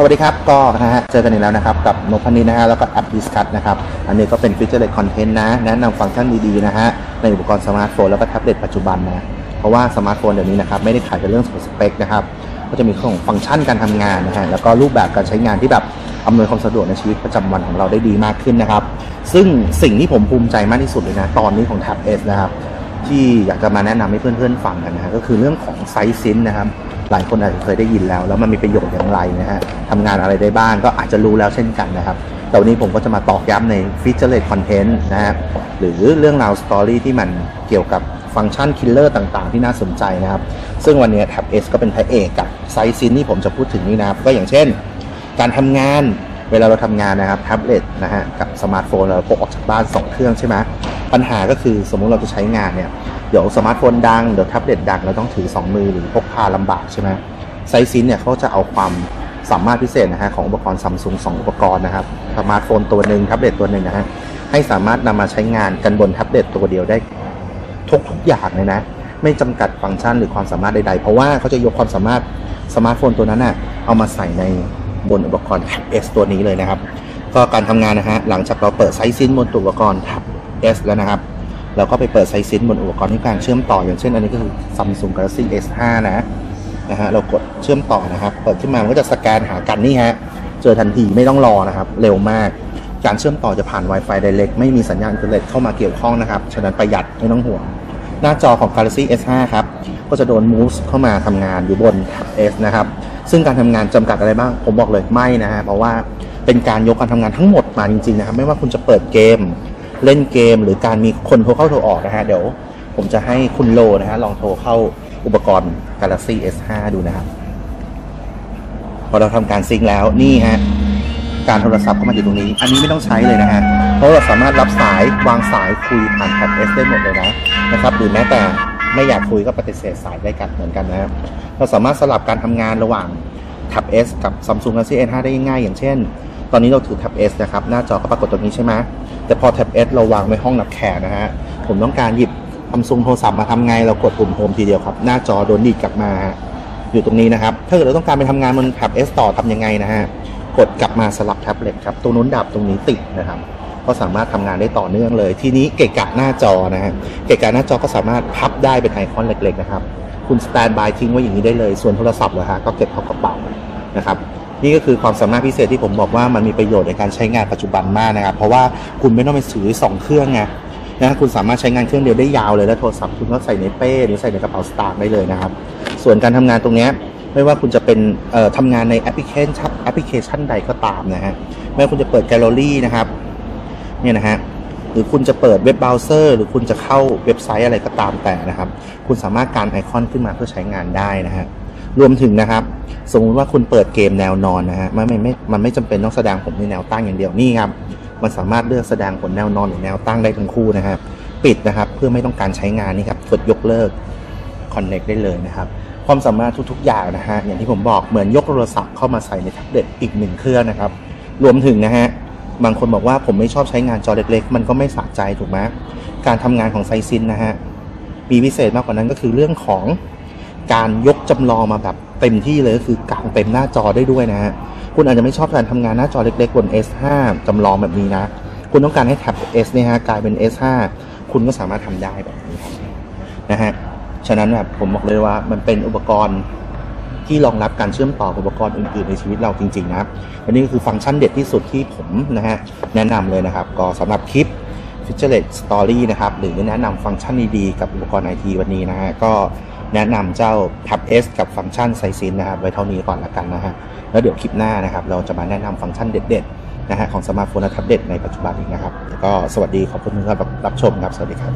สวัสดีครับ ก็นะฮะเจอกันอีกแล้วนะครับ กับนพนิดนะฮะแล้วก็แอปดิสคัทนะครับ อันนี้ก็เป็นฟีเจอร์เล t คอนเทนต์นะ แนะนำฟังก์ชันดีๆนะฮะ ในอุปกรณ์สมาร์ทโฟนแล้วก็แท็บเล็ตปัจจุบันนะ เพราะว่าสมาร์ทโฟนเดี๋ยวนี้นะครับ ไม่ได้ขายแต่เรื่องสเปคนะครับ ก็จะมีเรื่องของฟังก์ชันการทำงานนะฮะแล้วก็รูปแบบการใช้งานที่แบบอำนวยความสะดวกในชีวิตประจำวันของเราได้ดีมากขึ้นนะครับ ซึ่งสิ่งที่ผมภูมิใจมากที่สุดเลยนะตอนนี้ของ Tab S นะครับที่อยากจะมาแนะนำให้เพื่อนๆฟังกันนะฮะก็คือเรื่องของไซส์ซินนะครับ หลายคนอาจจะเคยได้ยินแล้ว แล้วมันมีประโยชน์อย่างไรนะฮะทำงานอะไรได้บ้างก็อาจจะรู้แล้วเช่นกันนะครับแต่วันนี้ผมก็จะมาตอกย้ำในฟีเจอร์เล t คอนเทนต์นะฮะหรือเรื่องราวสตอรี่ที่มันเกี่ยวกับฟังก์ชันคิลเลอร์ต่างๆ ที่น่าสนใจนะครับ ซึ่งวันนี้ Tab S ก็เป็นพระเอกกับไซส์ซินที่ผมจะพูดถึงนี่นะครับ ก็อย่างเช่น การทำงานเวลาเราทำงานนะครับแท็บเล็ตนะฮะกับสมาร์ทโฟนเราพกออกจากบ้าน 2 เครื่องใช่ไหมปัญหาก็คือสมมุติเราจะใช้งานเนี่ย เดี๋ยวสมาร์ทโฟนดัง เดี๋ยวแท็บเล็ตดัง เราต้องถือ 2 มือหรือพกพาลำบากใช่ไหมไซซินเนี่ยเขาจะเอาความสามารถพิเศษนะฮะของอุปกรณ์ซัมซุงสองอุปกรณ์นะครับสมาร์ทโฟนตัวหนึ่งแท็บเล็ตตัวหนึ่งนะฮะให้สามารถนำมาใช้งานกันบนแท็บเล็ตตัวเดียวได้ทุกทุกอย่างเลยนะ ไม่จำกัดฟังก์ชันหรือความสามารถใดๆ เพราะว่าเขาจะยกความสามารถสมาร์ทโฟนตัวนั้นน่ะเอามาใส่ในบนอุปกรณ์ Tab S ตัวนี้เลยนะครับ ก็การทำงานนะฮะหลังจากเราเปิดไซซินบนตัวอุปกรณ์ Tab S แล้วนะครับ เราก็ไปเปิดไซซินบนอุปกรณ์ที่การเชื่อมต่อ อย่างเช่นอันนี้ก็คือ Samsung Galaxy S5 นะนะฮะเรากดเชื่อมต่อนะครับ เปิดขึ้นมามันก็จะสแกนหากันนี่ฮะเจอทันทีไม่ต้องรอนะครับ เร็วมากการเชื่อมต่อจะผ่าน Wi-Fi Direct ไม่มีสัญญาณอินเทอร์เน็ตเข้ามาเกี่ยวข้องนะครับ ฉะนั้นประหยัดไม่ต้องห่วง หน้าจอของ Galaxy S5 ครับ ก็จะโดน move เข้ามาทำงานอยู่บน Tab S นะครับ ซึ่งการทำงานจำกัดอะไรบ้าง ผมบอกเลยไม่นะฮะ เพราะว่าเป็นการยกการทำงานทั้งหมดมาจริงๆนะครับ ไม่ว่าคุณจะเปิดเกม เล่นเกมหรือการมีคนโทรเข้าโทรออกนะฮะเดี๋ยวผมจะให้คุณโลนะฮะลองโทรเข้าอุปกรณ์ Galaxy S5 ดูนะครับพอเราทำการซิงค์แล้วนี่ฮะการโทรศัพท์เข้ามาอยู่ตรงนี้ อันนี้ไม่ต้องใช้เลยนะฮะเพราะเราสามารถรับสายวางสายคุยผ่านแท็บ S ได้หมดเลยนะนะครับหรือแม้แต่ไม่อยากคุยก็ปฏิเสธสายได้กันเหมือนกันนะครับเราสามารถสลับการทำงานระหว่างแท็บ S กับ Samsung Galaxy S5 ได้ง่ายๆอย่างเช่น ตอนนี้เราถือแท็บ S นะครับ หน้าจอก็ปรากฏตรงนี้ใช่ไหมแต่พอแท็บ S เราวางไว้ห้องรับแขกนะฮะ ผมต้องการหยิบซัมซุงโทรศัพท์มาทำไง เรากดปุ่มโฮมทีเดียวครับ หน้าจอโดนดีดกลับมาอยู่ตรงนี้นะครับ ถ้าเกิดเราต้องการไปทำงานบนแท็บ S ต่อทำยังไงนะฮะ กดกลับมาสลับแท็บเล็ตครับ ตรงนู้นดับตรงนี้ติดนะครับ ก็สามารถทำงานได้ต่อเนื่องเลย ทีนี้เกะกะหน้าจอนะฮะ เกะกะหน้าจอก็สามารถพับได้เป็นไอคอนเล็กๆนะครับ คุณสแตนบายทิ้งไว้อย่างนี้ได้เลย ส่วนโทรศัพท์เหรอฮะ ก็เก็บเข้ากระเป๋านะครับ นี่ก็คือความสามารถพิเศษที่ผมบอกว่ามันมีประโยชน์ในการใช้งานปัจจุบันมากนะครับ เพราะว่าคุณไม่ต้องไปซื้อสองเครื่องไงนะคุณสามารถใช้งานเครื่องเดียวได้ยาวเลยแล้วโทรศัพท์คุณก็ใส่ในเป้หรือใส่ในกระเป๋าสตางค์ได้เลยนะครับ ส่วนการทำงานตรงนี้ไม่ว่าคุณจะเป็นทำงานในแอปพลิเคชันแอปพลิเคชันใดก็ตามนะฮะไม่ว่าคุณจะเปิดแกลเลอรี่นะครับเนี่ยนะฮะหรือคุณจะเปิดเว็บเบราว์เซอร์ หรือคุณจะเข้าเว็บไซต์อะไรก็ตามแต่นะครับ คุณสามารถการไอคอนขึ้นมาเพื่อใช้งานได้นะฮะ รวมถึงนะครับ สมมุติว่าคุณเปิดเกมแนวนอนนะฮะมันไม่ไม่มันไม่จำเป็นต้องแสดงผลในแนวตั้งอย่างเดียวนี่ครับมันสามารถเลือกแสดงผลแนวนอนหรือแนวตั้งได้ทั้งคู่นะครับปิดนะครับเพื่อไม่ต้องการใช้งานนี่ครับกดยกเลิก Connect ได้เลยนะครับ ความสามารถทุกๆ อย่างนะฮะอย่างที่ผมบอกเหมือนยกโทรศัพท์เข้ามาใส่ในแท็บเล็ตอีกหนึ่งเครื่องนะครับ รวมถึงนะฮะบางคนบอกว่าผมไม่ชอบใช้งานจอเล็กๆ มันก็ไม่สะใจถูกไหมการทำงานของไซซินนะฮะมีพิเศษมากกว่านั้นก็คือเรื่องของ การยกจำลองมาแบบเต็มที่เลยก็คือกางเต็มหน้าจอได้ด้วยนะฮะคุณอาจจะไม่ชอบการทำงานหน้าจอเล็กๆบน S5 จำลองแบบนี้นะ คุณต้องการให้แท็บ S เนี่ยฮะกลายเป็น S5 คุณก็สามารถทำได้แบบนี้ครับนะฮะฉะนั้นแบบผมบอกเลยว่ามันเป็นอุปกรณ์ที่รองรับการเชื่อมต่ออุปกรณ์อื่นๆในชีวิตเราจริงๆนะครับอันนี้ก็คือฟังก์ชันเด็ดที่สุดที่ผมนะฮะแนะนำเลยนะครับ ก็สำหรับคลิป f e a t u r e s Story นะครับ หรือแนะนำฟังก์ชันดีๆกับอุปกรณ์ไอทีวันนี้นะฮะก็ แนะนำเจ้า Tab S กับฟังก์ชันไซซินนะครับไว้เท่านี้ก่อนละกันนะฮะแล้วเดี๋ยวคลิปหน้านะครับเราจะมาแนะนำฟังก์ชันเด็ดๆนะฮะของสมาร์ทโฟนและแท็บเล็ตในปัจจุบันอีกนะครับแล้วก็สวัสดีขอบคุณที่รับชมครับ สวัสดีครับ